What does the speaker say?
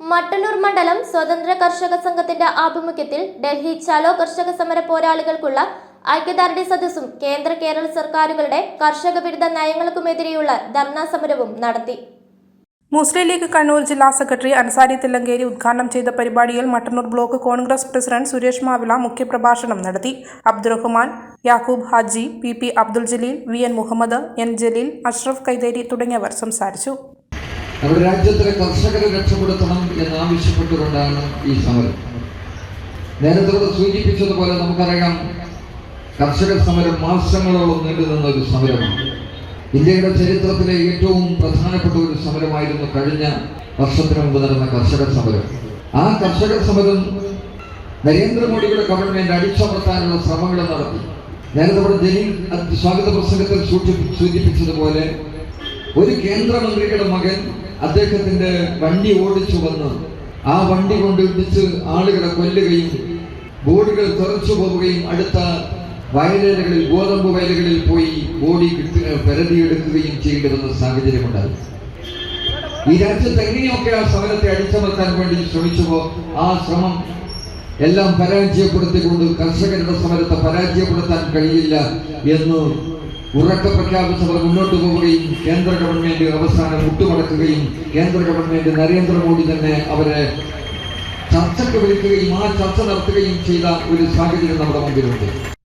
മട്ടന്നൂർ മണ്ഡലം സ്വതന്ത്ര കർഷക സംഘത്തിന്റെ ആഭിമുഖ്യത്തിൽ ഡൽഹി ചലോ കർഷക സമര പോരാളികൾക്കുള്ള ഐക്യദാർഢ്യ സദസ്സും കേന്ദ്ര കേരള സർക്കാരുകളുടെ കർഷക വിരുദ്ധ നയങ്ങൾക്കുമെതിരെയുള്ള ധർണാ സമരവും നടത്തി. മുസ്ലിം ലീഗ് കണ്ണൂർ ജില്ലാ സെക്രട്ടറി അൻസാരി തില്ലങ്കേരി ഉദ്ഘാടനം ചെയ്ത പരിപാടിയിൽ മട്ടന്നൂർ ബ്ലോക്ക് കോൺഗ്രസ് പ്രസിഡന്റ് സുരേഷ് മാവില മുഖ്യപ്രഭാഷണം നടത്തി. Abdurahman Yakub Haji P P Abdul Jaleel V N Muhammad N Jaleel Ashraf Kaitheri തുടങ്ങിയവർ സംസാരിച്ചു. നമ്മുടെ രാജ്യത്തിലെ കർഷകരെ രക്ഷപ്പെടുത്തണം എന്നാവശ്യപ്പെട്ടുകൊണ്ടാണ് ഈ സമരം. നേരത്തെ സൂചിപ്പിച്ചതുപോലെ നമുക്കറിയാം കർഷക സമരം മാസങ്ങളോളം നീണ്ടുനിന്ന ഒരു സമരമാണ്. ഇന്ത്യയുടെ ചരിത്രത്തിലെ ഏറ്റവും പ്രധാനപ്പെട്ട ഒരു സമരമായിരുന്നു കഴിഞ്ഞ വർഷത്തിന് മുമ്പ് നടന്ന കർഷക സമരം. ആ കർഷക സമരം നരേന്ദ്രമോദിയുടെ ഗവൺമെന്റ് അടിച്ചമർത്താനുള്ള ശ്രമങ്ങൾ നടത്തി. നേരത്തെ ഇവിടെ ജലീൽ സ്വാഗത പ്രസംഗത്തിൽ സൂചിപ്പിച്ചതുപോലെ ഒരു കേന്ദ്രമന്ത്രിയുടെ മകൻ അദ്ദേഹത്തിന്റെ വണ്ടി ഓടിച്ചു വന്ന് ആ വണ്ടി കൊണ്ട് ഇടിച്ച് ആളുകളെ കൊല്ലുകയും ബോഡികൾ തുറച്ചു പോവുകയും അടുത്ത വയലേലകളിൽ ഗോതമ്പ് വയലുകളിൽ പോയി ബോഡി പരതിയെടുക്കുകയും ചെയ്യേണ്ടി വന്ന സാഹചര്യമുണ്ടായി ഈ രാജ്യത്ത് എങ്ങനെയൊക്കെ ആ സമരത്തെ അടിച്ചമർത്താൻ വേണ്ടി ശ്രമിച്ചുവോ? ആ ശ്രമം എല്ലാം പരാജയപ്പെടുത്തിക്കൊണ്ട് കർഷകരുടെ സമരത്തെ പരാജയപ്പെടുത്താൻ കഴിയില്ല എന്ന് ഉറക്കെ പ്രഖ്യാപിച്ചവർ മുന്നോട്ട് പോവുകയും കേന്ദ്ര ഗവൺമെന്റ് അവസാനം മുട്ടുമടക്കുകയും കേന്ദ്ര ഗവൺമെന്റ് നരേന്ദ്രമോദി തന്നെ അവരെ ചർച്ചയ്ക്ക് വിളിക്കുകയും ആ ചർച്ച നടത്തുകയും ചെയ്ത ഒരു സാഹചര്യം നമ്മുടെ മുമ്പിലുണ്ട്.